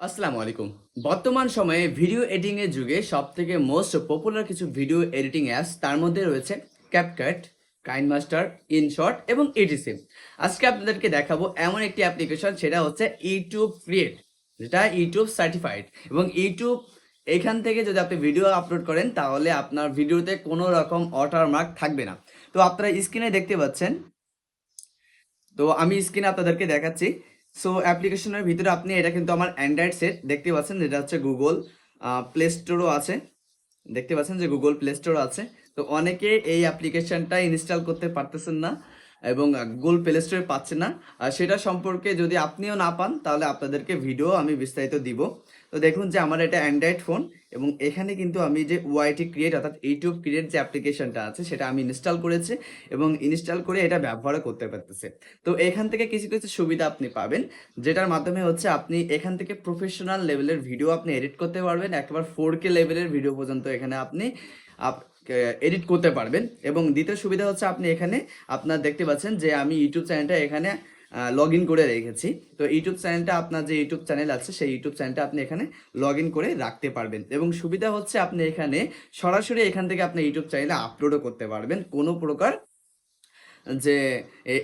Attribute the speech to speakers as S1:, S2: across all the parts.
S1: আসসালামু আলাইকুম। বর্তমান সময়ে ভিডিও এডিটিং এর যুগে সব থেকে মোস্ট পপুলার কিছু ভিডিও এডিটিং অ্যাপস তার মধ্যে রয়েছে ক্যাপকাট কাইনমাস্টার ইনশর্ট এবং এডিসি আজকে আপনাদেরকে দেখাবো এমন একটি অ্যাপ্লিকেশন সেটা হচ্ছে ইউটিউব ক্রিয়েট যেটা ইউটিউব সার্টিফাইড এবং ইউটিউব এখান থেকে যদি আপনি ভিডিও আপলোড করেন, তাহলে আপনার ভিডিওতে কোনো রকম ওয়াটারমার্ক থাকবে না। তো আপনারা স্ক্রিনে দেখতে পাচ্ছেন। তো আমি স্ক্রিনে আপনাদেরকে দেখাচ্ছি। সো অ্যাপ্লিকেশনের ভিতরে আপনি এটা কিন্তু আমার অ্যান্ড্রয়েড সেট দেখতে পাচ্ছেন, যেটা হচ্ছে গুগল প্লে স্টোরও আছে। দেখতে পাচ্ছেন যে গুগল প্লে স্টোর আছে। তো অনেকে এই অ্যাপ্লিকেশানটা ইনস্টল করতে পারতেছেন না। এবং গুগল প্লে স্টোরে পাচ্ছেন না। আর সেটা সম্পর্কে যদি আপনিও না পান, তাহলে আপনাদেরকে ভিডিও আমি বিস্তারিত দিব। তো দেখুন যে আমার এটা অ্যান্ড্রয়েড ফোন এবং এখানে কিন্তু আমি যে ওয়াইটি ক্রিয়েট অর্থাৎ ইউটিউব ক্রিয়েট যে অ্যাপ্লিকেশনটা আছে, সেটা আমি ইনস্টল করেছি এবং ইনস্টল করে এটা ব্যবহারও করতে পারতেছে। তো এখান থেকে কিছু কিছু সুবিধা আপনি পাবেন, যেটার মাধ্যমে হচ্ছে আপনি এখান থেকে প্রফেশনাল লেভেলের ভিডিও আপনি এডিট করতে পারবেন। একেবারে ফোর কে লেভেলের ভিডিও পর্যন্ত এখানে আপনি এডিট করতে পারবেন। এবং দ্বিতীয় সুবিধা হচ্ছে আপনি এখানে আপনার দেখতে পাচ্ছেন যে আমি ইউটিউব চ্যানেলটা এখানে লগ ইন করে রেখেছি। তো ইউটিউব চ্যানেলটা আপনার যে ইউটিউব চ্যানেল আছে, সেই ইউটিউব চ্যানেলটা আপনি এখানে লগ ইন করে রাখতে পারবেন। এবং সুবিধা হচ্ছে আপনি এখানে সরাসরি এখান থেকে আপনি ইউটিউব চ্যানেলে আপলোডও করতে পারবেন। কোনো প্রকার যে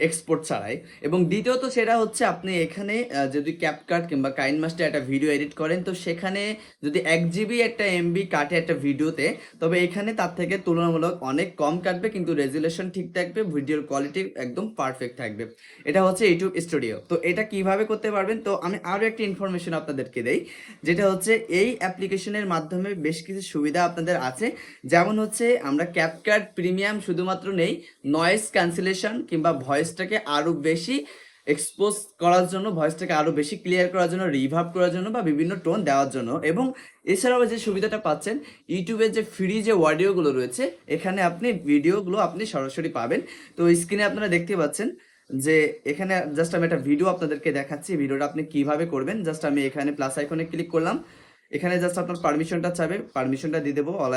S1: এক্সপোর্ট ছাড়াই। এবং দ্বিতীয়ত সেটা হচ্ছে আপনি এখানে যদি ক্যাপকাট কিংবা কাইন মাস্টার একটা ভিডিও এডিট করেন, তো সেখানে যদি এক জিবি একটা এমবি কাটে একটা ভিডিওতে তবে এখানে তার থেকে তুলনামূলক অনেক কম কাটবে, কিন্তু রেজুলেশন ঠিক থাকবে ভিডিওর কোয়ালিটি একদম পারফেক্ট থাকবে। এটা হচ্ছে ইউটিউব স্টুডিও তো এটা কীভাবে করতে পারবেন? তো আমি আরও একটা ইনফরমেশন আপনাদেরকে দেই, যেটা হচ্ছে এই অ্যাপ্লিকেশনের মাধ্যমে বেশ কিছু সুবিধা আপনাদের আছে। যেমন হচ্ছে আমরা ক্যাপকাট প্রিমিয়াম শুধুমাত্র নেই নয়েজ ক্যান্সেলেশন কিংবা ভয়েসটাকে আরও বেশি এক্সপোজ করার জন্য ভয়েসটাকে আরও বেশি ক্লিয়ার করার জন্য রিভার্ভ করার জন্য বা বিভিন্ন টোন দেওয়ার জন্য। এবং এছাড়াও যে সুবিধাটা পাচ্ছেন ইউটিউবের যে ফ্রি যে অডিওগুলো রয়েছে, এখানে আপনি ভিডিওগুলো আপনি সরাসরি পাবেন। তো স্ক্রিনে আপনারা দেখতে পাচ্ছেন যে এখানে জাস্ট আমি একটা ভিডিও আপনাদেরকে দেখাচ্ছি ভিডিওটা আপনি কীভাবে করবেন। জাস্ট আমি এখানে প্লাস আইকনে ক্লিক করলাম। এখানে জাস্ট আপনার পারমিশনটা চাবে পারমিশনটা দিয়ে দেবো অল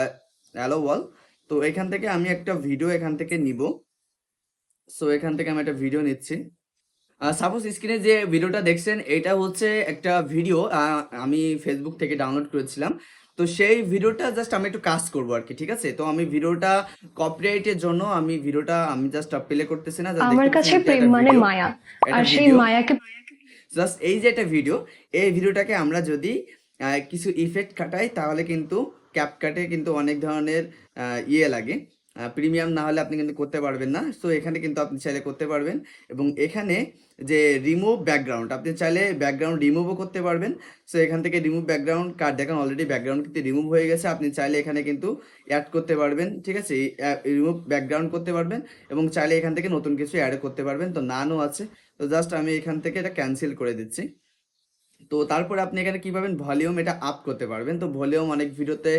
S1: অ্যালো ওয়াল তো এখান থেকে আমি একটা ভিডিও এখান থেকে নিব। সো এখান থেকে আমি একটা ভিডিও নিচ্ছি। সাপোজ স্ক্রিনে যে ভিডিওটা দেখছেন এটা হচ্ছে একটা ভিডিও আমি ফেসবুক থেকে ডাউনলোড করেছিলাম। তো সেই ভিডিওটা জাস্ট আমি একটু কাজ করব আর কি ঠিক আছে? তো আমি ভিডিওটা কপিরাইটের জন্য আমি ভিডিওটা আমি জাস্ট প্লে করতেছি না
S2: আমার কাছে প্রেম মানে মায়া। আর সেই মায়াকে
S1: জাস্ট এই যে একটা ভিডিও এই ভিডিওটাকে আমরা যদি কিছু ইফেক্ট কাটাই তাহলে কিন্তু ক্যাপকাটে কিন্তু অনেক ধরনের ইয়ে লাগে। প্রিমিয়াম না হলে আপনি কিন্তু করতে পারবেন না। সো এখানে কিন্তু আপনি চাইলে করতে পারবেন। এবং এখানে যে রিমুভ ব্যাকগ্রাউন্ড আপনি চাইলে ব্যাকগ্রাউন্ড রিমুভও করতে পারবেন। সো এখান থেকে রিমুভ ব্যাকগ্রাউন্ড কার্ড দেখেন অলরেডি ব্যাকগ্রাউন্ড কিন্তু রিমুভ হয়ে গেছে। আপনি চাইলে এখানে কিন্তু অ্যাড করতে পারবেন, ঠিক আছে? রিমুভ ব্যাকগ্রাউন্ড করতে পারবেন এবং চাইলে এখান থেকে নতুন কিছু অ্যাড করতে পারবেন। তো নানও আছে। তো জাস্ট আমি এখান থেকে এটা ক্যান্সেল করে দিচ্ছি। তো তারপরে আপনি এখানে কি পাবেন? ভলিউম এটা আপ করতে পারবেন। তো ভলিউম অনেক ভিডিওতে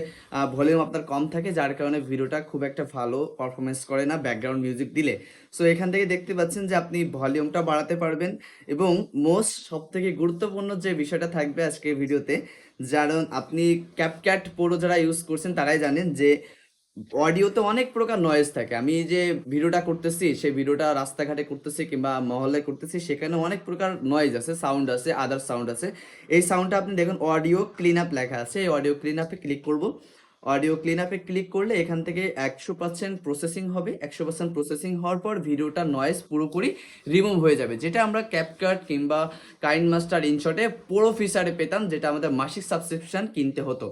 S1: ভলিউম আপনার কম থাকে, যার কারণে ভিডিওটা খুব একটা ভালো পারফরমেন্স করে না ব্যাকগ্রাউন্ড মিউজিক দিলে। সো এখান থেকে দেখতে পাচ্ছেন যে আপনি ভলিউমটা বাড়াতে পারবেন এবং মোস্ট সব থেকে গুরুত্বপূর্ণ যে বিষয়টা থাকবে আজকের ভিডিওতে কারণ আপনি ক্যাপক্যাট প্রো যারা ইউজ করছেন, তারাই জানেন যে অডিওতে অনেক প্রকার নয়েজ থাকে। আমি যে ভিডিওটা করতেছি, সেই ভিডিওটা রাস্তাঘাটে করতেছি কিংবা মহল্লায় করতেছি, সেখানে অনেক প্রকার নয়েজ আছে সাউন্ড আছে আদার সাউন্ড আছে। এই সাউন্ডটা আপনি দেখুন অডিও ক্লিন আপ লেখা আছে। এই অডিও ক্লিন আপে ক্লিক করব। অডিও ক্লিন আপে ক্লিক করলে এখান থেকে একশো পার্সেন্ট প্রসেসিং হবে। একশো পার্সেন্ট প্রসেসিং হওয়ার পর ভিডিওটা নয়েজ পুরোপুরি রিমুভ হয়ে যাবে। যেটা আমরা ক্যাপকাট কিংবা কাইন মাস্টার ইনশটে পুরো ফিচারে পেতাম, যেটা আমাদের মাসিক সাবস্ক্রিপশন কিনতে হতো।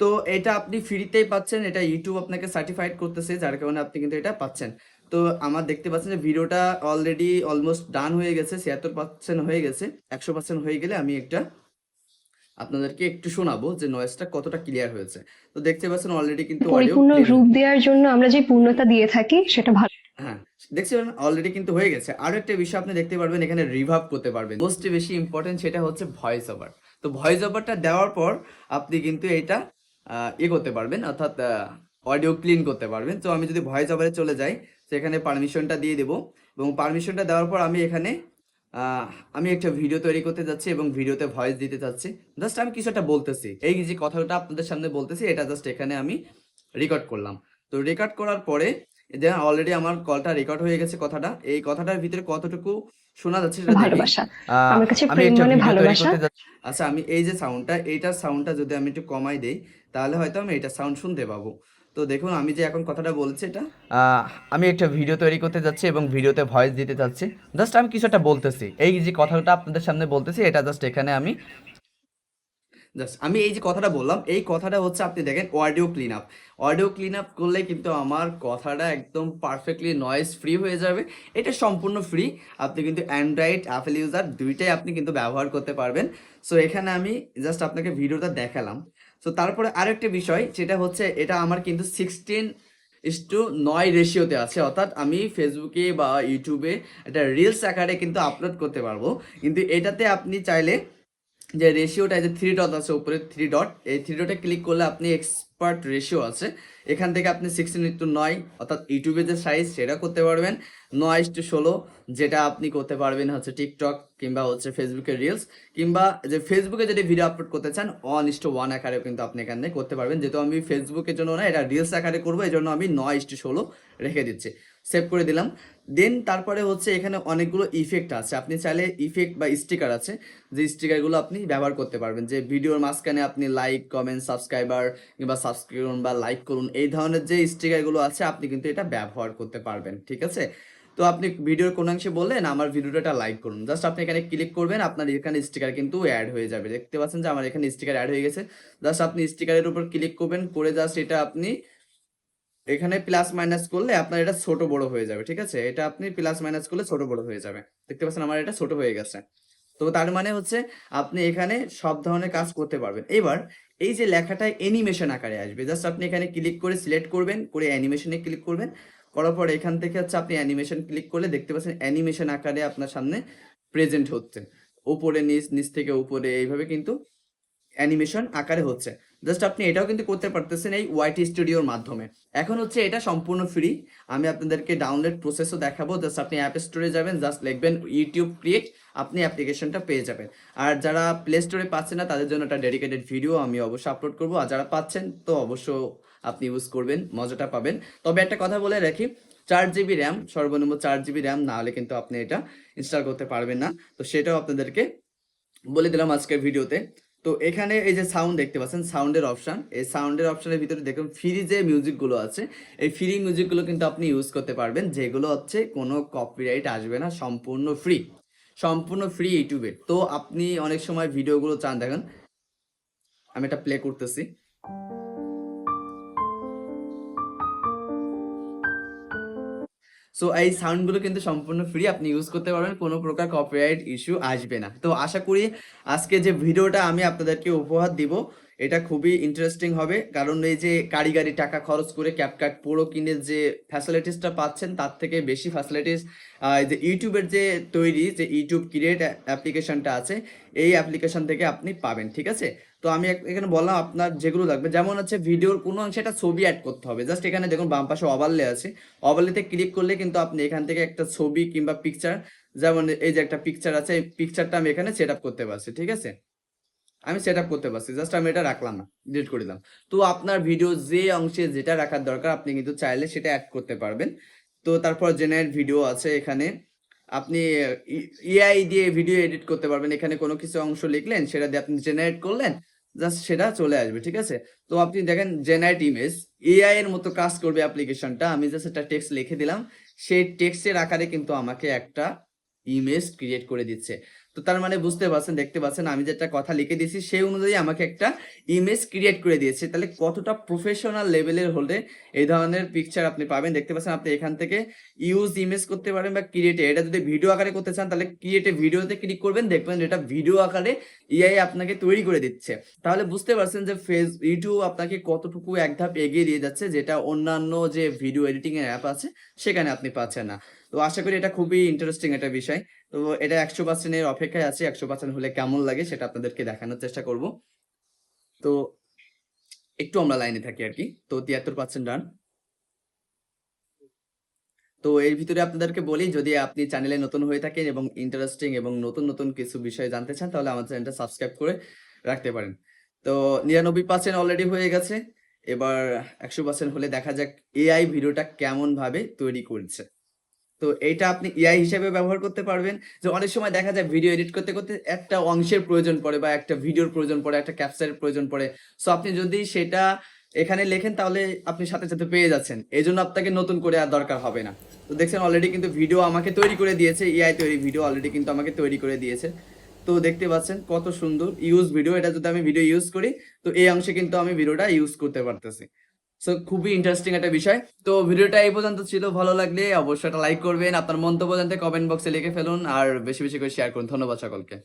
S1: তো এটা আপনি ফ্রিতেই পাচ্ছেন এটা ইউটিউব আপনাকে সার্টিফাইড করতেছে যার কারণে আপনি কিন্তু এটা পাচ্ছেন। তো আমার দেখতে পাচ্ছেন যে ভিডিওটা অলরেডি অলমোস্ট ডান হয়ে গেছে ছিয়াত্তর পার্সেন্ট হয়ে গেছে। একশো পার্সেন্ট হয়ে গেলে আমি একটা আপনাদেরকে একটু শোনাবো যে নয়েজটা কতটা ক্লিয়ার হয়েছে। তো দেখতে পাচ্ছেন অলরেডি কিন্তু
S2: পরিপূর্ণ রূপ দেওয়ার জন্য আমরা যে পূর্ণতা দিয়ে থাকি সেটা ভালো।
S1: হ্যাঁ দেখছেন অলরেডি কিন্তু হয়ে গেছে। আরও একটা বিষয় আপনি দেখতে পারবেন এখানে রিভার্ব করতে পারবেন। মোস্ট বেশি ইম্পর্টেন্ট সেটা হচ্ছে ভয়েস ওভার তো ভয়েস ওভারটা দেওয়ার পর আপনি কিন্তু এটা ইয়ে করতে পারবেন, অর্থাৎ অডিও ক্লিন করতে পারবেন। তো আমি যদি ভয়েস ওভারে চলে যাই, সেখানে পারমিশনটা দিয়ে দেবো এবং পারমিশনটা দেওয়ার পর আমি এখানে আমি একটা ভিডিও তৈরি করতে যাচ্ছি এবং ভিডিওতে ভয়েস দিতে চাচ্ছি জাস্ট আমি কিছু একটা বলতেছি। এই যে কথাটা আপনাদের সামনে বলতেছি, এটা জাস্ট এখানে আমি রেকর্ড করলাম। তো রেকর্ড করার পরে দেখেন অলরেডি আমার কলটা রেকর্ড হয়ে গেছে কথাটা। এই কথাটার ভিতরে কতটুকু শোনা যাচ্ছে সেটা দেখি।
S2: ভালোবাসা। আমার কাছে
S1: আমি
S2: প্রেম
S1: একটা
S2: মানে
S1: ভিডিও তৈরি
S2: ভালোবাসা।
S1: করতে যাচ্ছি। আচ্ছা আমি এই যে সাউন্ডটা এইটার সাউন্ডটা যদি আমি একটু কমাই দেই তাহলে হয়তো আমি এটা সাউন্ড শুনতে পাবো। তো দেখুন আমি যে এখন কথাটা বলছি এটা। আমি একটা ভিডিও তৈরি করতে যাচ্ছি এবং ভিডিওতে ভয়েস দিতে যাচ্ছি। জাস্ট আমি কিছু একটা বলতেছি। এই যে কথাটা আপনাদের সামনে বলতেছি এটা জাস্ট এখানে আমি জাস্ট আমি এই যে কথাটা বললাম, এই কথাটা হচ্ছে আপনি দেখেন audio clean up audio clean up করলে কিন্তু আমার কথাটা একদম পারফেক্টলি নয়েজ ফ্রি হয়ে যাবে। এটা সম্পূর্ণ ফ্রি আপনি কিন্তু অ্যান্ড্রয়েড অ্যাপেল ইউজার দুইটাই আপনি কিন্তু ব্যবহার করতে পারবেন। সো এখানে আমি জাস্ট আপনাকে ভিডিওটা দেখালাম। সো তারপরে আরেকটা বিষয় যেটা হচ্ছে এটা আমার কিন্তু সিক্সটিন ইস টু নয় রেশিওতে আছে। অর্থাৎ আমি ফেসবুকে বা ইউটিউবে একটা রিলস আকারে কিন্তু আপলোড করতে পারব। কিন্তু এটাতে আপনি চাইলে যে রেশিওটা যে থ্রি ডট আছে, উপরে থ্রি ডট এই থ্রি ডটে ক্লিক করলে আপনি এক্সপার্ট রেশিও আছে। এখান থেকে আপনি সিক্সটিন টু নয়, অর্থাৎ ইউটিউবের যে সাইজ সেটা করতে পারবেন। নয় টু ষোলো, যেটা আপনি করতে পারবেন হচ্ছে টিকটক কিংবা হচ্ছে ফেসবুকের রিলস কিংবা যে ফেসবুকে যদি ভিডিও আপলোড করতে চান ওয়ান ইস টু ওয়ান আকারে কিন্তু আপনি এখানে করতে পারবেন। যেহেতু আমি ফেসবুকের জন্য না, এটা রিলস আকারে করব এই জন্য আমি নয় ইস টু ষোলো রেখে দিচ্ছি। সেভ করে দিলাম। দেন তারপরে হচ্ছে এখানে অনেকগুলো ইফেক্ট আছে। আপনি চাইলে ইফেক্ট বা স্টিকার আছে, যে স্টিকারগুলো আপনি ব্যবহার করতে পারবেন। যে ভিডিওর মাঝখানে আপনি লাইক কমেন্ট সাবস্ক্রাইবার কিংবা সাবস্ক্রাইব করুন বা লাইক করুন। এই ধরনের যে স্টিকারগুলো আছে, আপনি কিন্তু এটা ব্যবহার করতে পারবেন। ঠিক আছে? তো আপনি ভিডিওর কোন অংশে বললেন, আমার ভিডিওটা লাইক করুন। জাস্ট আপনি এখানে ক্লিক করবেন, আপনার এখানে স্টিকার কিন্তু অ্যাড হয়ে যাবে। দেখতে পাচ্ছেন যে আমার এখানে স্টিকার অ্যাড হয়ে গেছে। জাস্ট আপনি স্টিকারের উপর ক্লিক করবেন, করে জাস্ট এটা আপনি এখানে প্লাস মাইনাস করলে আপনার এটা ছোট বড় হয়ে যাবে, ঠিক আছে? এটা আপনি প্লাস মাইনাস করলে ছোট বড় হয়ে যাবে। দেখতে পাচ্ছেন আমার এটা ছোট হয়ে গেছে। তো তার মানে হচ্ছে আপনি এখানে সব ধরনের কাজ করতে পারবেন। এবার এই যে লেখাটা অ্যানিমেশন আকারে আসবে জাস্ট আপনি এখানে ক্লিক করে সিলেক্ট করবেন, করে অ্যানিমেশনে ক্লিক করবেন। করার পর এখান থেকে হচ্ছে আপনি অ্যানিমেশন ক্লিক করলে দেখতে পাচ্ছেন অ্যানিমেশন আকারে আপনার সামনে প্রেজেন্ট হচ্ছে। উপরে নিচ নিচ থেকে উপরে, এইভাবে কিন্তু অ্যানিমেশন আকারে হচ্ছে। জাস্ট আপনি এটাও কিন্তু করতে পারতেছেন এই ওয়াইটি স্টুডিওর মাধ্যমে। এখন হচ্ছে এটা সম্পূর্ণ ফ্রি আমি আপনাদেরকে ডাউনলোড প্রসেসও দেখাবো। জাস্ট আপনি অ্যাপ স্টোরে যাবেন, জাস্ট লিখবেন ইউটিউব ক্রিয়েট আপনি অ্যাপ্লিকেশনটা পেয়ে যাবেন। আর যারা প্লে স্টোরে পাচ্ছেন না, তাদের জন্য একটা ডেডিকেটেড ভিডিও আমি অবশ্যই আপলোড করব। আর যারা পাচ্ছেন, তো অবশ্য আপনি ইউজ করবেন, মজাটা পাবেন। তবে একটা কথা বলে রাখি, চার জিবি র্যাম সর্বনিম্ন চার জিবি র্যাম না হলে কিন্তু আপনি এটা ইনস্টল করতে পারবেন না। তো সেটাও আপনাদেরকে বলে দিলাম আজকের ভিডিওতে তো এখানে এই যে সাউন্ড দেখতে পাচ্ছেন সাউন্ডের অপশান এই সাউন্ডের অপশানের ভিতরে দেখুন ফ্রি যে মিউজিকগুলো আছে, এই ফ্রি মিউজিকগুলো কিন্তু আপনি ইউজ করতে পারবেন। যেগুলো হচ্ছে কোনো কপিরাইট আসবে না, সম্পূর্ণ ফ্রি সম্পূর্ণ ফ্রি ইউটিউবে তো আপনি অনেক সময় ভিডিওগুলো চান, দেখেন, আমি এটা প্লে করতেছি। সো এই সাউন্ডগুলো কিন্তু সম্পূর্ণ ফ্রি আপনি ইউজ করতে পারবেন, কোনো প্রকার কপিরাইট ইস্যু আসবে না। তো আশা করি আজকে যে ভিডিওটা আমি আপনাদেরকে উপহার দিব, এটা খুবই ইন্টারেস্টিং হবে। কারণ এই যে কারিগরি টাকা খরচ করে ক্যাপকাট পুরো কিনে যে ফ্যাসিলিটিসটা পাচ্ছেন, তার থেকে বেশি ফ্যাসিলিটিস যে ইউটিউবের যে তৈরি, যে ইউটিউব ক্রিয়েট অ্যাপ্লিকেশনটা আছে, এই অ্যাপ্লিকেশন থেকে আপনি পাবেন, ঠিক আছে? তো আমি এখানে বললাম আপনার যেগুলো লাগবে। যেমন হচ্ছে ভিডিওর কোনো অংশে একটা ছবি অ্যাড করতে হবে। জাস্ট এখানে দেখুন, বাম পাশে ওভারলে আছে। ওভারলেতে ক্লিক করলে কিন্তু আপনি এখান থেকে একটা ছবি কিংবা পিকচার যেমন এই যে একটা পিকচার আছে, এই পিকচারটা আমি এখানে সেট আপ করতে পারছি, ঠিক আছে? আমি সেট আপ করতে পারছি জাস্ট আমি এটা রাখলাম না ডিলিট করে দিলাম। তো আপনার ভিডিও যে অংশে যেটা রাখার দরকার, আপনি কিন্তু চাইলে সেটা অ্যাড করতে পারবেন। তো তারপর জেনারেট ভিডিও আছে এখানে। আপনি এআই দিয়ে ভিডিও এডিট করতে পারবেন। এখানে কোনো কিছু অংশ লিখলেন, সেটা দিয়ে আপনি জেনারেট করলেন জাস্ট সেটা চলে আসবে, ঠিক আছে? তো আপনি দেখেন জেনারেট ইমেজ এআই এর মতো কাজ করবে অ্যাপ্লিকেশনটা আমি জাস্ট একটা টেক্সট লিখে দিলাম। সেই টেক্সটের আকারে কিন্তু আমাকে একটা ইমেজ ক্রিয়েট করে দিচ্ছে। তো তার মানে বুঝতে পারছেন, দেখতে পাচ্ছেন, আমি যেটা কথা লিখে দিয়েছি, সেই অনুযায়ী আমাকে একটা ইমেজ ক্রিয়েট করে দিয়েছে। তাহলে কতটা প্রফেশনাল লেভেলের হলে এই ধরনের পিকচার আপনি পাবেন? দেখতে পাচ্ছেন, আপনি এখান থেকে ইউজ ইমেজ করতে পারেন বা ক্রিয়েটে এটা যদি ভিডিও আকারে করতে চান, তাহলে ক্রিয়েটে ভিডিওতে ক্লিক করবেন। দেখবেন এটা ভিডিও আকারে ইআই আপনাকে তৈরি করে দিচ্ছে। তাহলে বুঝতে পারছেন যে ফেস ইউটিউব আপনাকে কতটুকু এক ধাপ এগিয়ে দিয়ে যাচ্ছে, যেটা অন্যান্য যে ভিডিও এডিটিং এর অ্যাপ আছে, সেখানে আপনি পাচ্ছেন না। তো আশা করি এটা খুবই ইন্টারেস্টিং একটা বিষয়। তো এটা একশো পার্সেন্টের অপেক্ষায় আছে, একশো পার্সেন্ট হলে কেমন লাগে সেটা আপনাদেরকে দেখানোর চেষ্টা করব। তো একটু আমরা লাইনে থাকি আর কি। তো তিয়াত্তর পার্সেন্ট ডান তো এর ভিতরে আপনাদেরকে বলি, যদি আপনি চ্যানেলে নতুন হয়ে থাকেন এবং ইন্টারেস্টিং এবং নতুন নতুন কিছু বিষয় জানতে চান, তাহলে আমার চ্যানেলটা সাবস্ক্রাইব করে রাখতে পারেন। তো নিরানব্বই পার্সেন্ট অলরেডি হয়ে গেছে। এবার একশো পার্সেন্ট হলে দেখা যাক এআই ভিডিওটা কেমন ভাবে তৈরি করছে। তো এইটা আপনি এআই হিসেবে ব্যবহার করতে পারবেন। যে অনেক সময় দেখা যায় ভিডিও এডিট করতে করতে একটা অংশের প্রয়োজন পড়ে বা একটা ভিডিওর প্রয়োজন পড়ে, একটা ক্যাপচারের প্রয়োজন পড়ে। সো আপনি যদি সেটা এখানে লেখেন, তাহলে আপনি সাথে সাথে পেয়ে যাচ্ছেন। এই জন্য আপনাকে নতুন করে আর দরকার হবে না। তো দেখছেন অলরেডি কিন্তু ভিডিও আমাকে তৈরি করে দিয়েছে। এআই তৈরি ভিডিও অলরেডি কিন্তু আমাকে তৈরি করে দিয়েছে। তো দেখতে পাচ্ছেন কত সুন্দর ইউজ ভিডিও এটা যদি আমি ভিডিও ইউজ করি, তো এই অংশে কিন্তু আমি ভিডিওটা ইউজ করতে পারতেছি। সো খুবই ইন্টারেস্টিং একটা বিষয়। তো ভিডিওটা এই পর্যন্ত ছিল। ভালো লাগলে অবশ্যই একটা লাইক করবেন। আপনার মন্তব্য জানতে কমেন্ট বক্সে লিখে ফেলুন। আর বেশি বেশি করে শেয়ার করুন। ধন্যবাদ সকলকে।